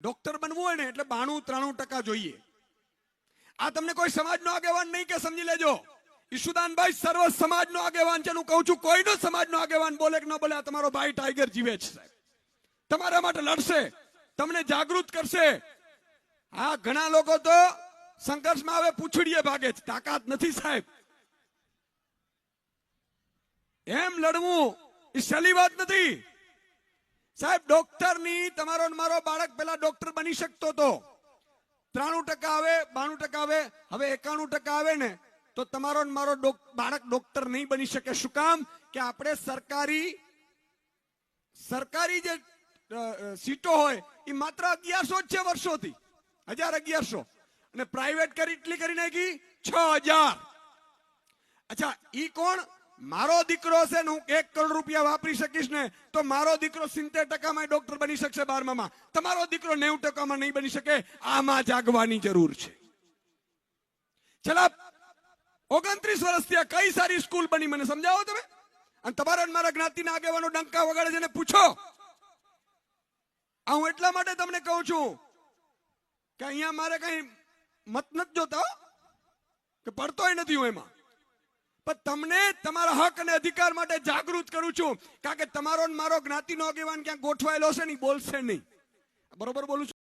Doctor બનવું હોય ને એટલે બાણું ત્રાણું ટકા જોઈએ. આ તમને કોઈ સમાજનો આગેવાન નહીં કે સમજી લેજો. ઈશુદાનભાઈ સર્વ સમાજનો આગેવાન છે હું કહું છું કોઈનો સમાજનો આગેવાન બોલે કે ન બોલે, આ તમારો ભાઈ ટાઈગર જીવે છે સાહેબ. તમારા માટે લડશે, તમને જાગૃત કરશે. આ ઘણા લોકો તો સંઘર્ષમાં હવે પૂછડીએ ભાગે છે. તાકાત નથી સાહેબ. એમ લડવું એ સહેલી વાત નથી. સાહેબ, ડોક્ટરની તમારો મારો બાળક પેલા ડોક્ટર બની શકતો હતો ત્રાણું ટકા આવે, બાણું ટકા આવે, હવે એકાણું ટકા આવે ને, તો તમારો મારો બાળક ડોક્ટર નહીં બની શકે. શું કામ? કે આપણે સરકારી સરકારી જે સીટો હોય, એ માત્ર અગિયારસો જ છે વર્ષોથી. હજાર અગિયારસો. અને પ્રાઇવેટ કરી, એટલી કરી નાખી છ હજાર. અચ્છા, ઈ કોણ? મારો દીકરો છે ને હું એક કરોડ રૂપિયા વાપરી શકીશ ને, તો મારો દીકરો સિત્તેર ટકામાં ડોક્ટર બની શકશે બારમામાં. તમારો દીકરો નેવું ટકામાં નહીં બની શકે, આમાં જાગવાની જરૂર છે. છેલ્લા ઓગણત્રીસ વર્ષથી આ કઈ સારી સ્કૂલ બની મને સમજાવો તમે? અને તમારા મારા જ્ઞાતિના આગેવાનો ડંકા વગાડે છે ને પૂછો. હું એટલા માટે તમને કહું છું કે અહીંયા મારે કઈ મત નથી જોતા કે પડતોય નથી હું એમાં. પણ તમને તમારા હક અને અધિકાર માટે જાગૃત કરું છું. કારણ કે તમારો ને મારો જ્ઞાતિનો આગેવાન ક્યાંક ગોઠવાયેલો છે ને બોલશે નહીં. બરોબર બોલું છું?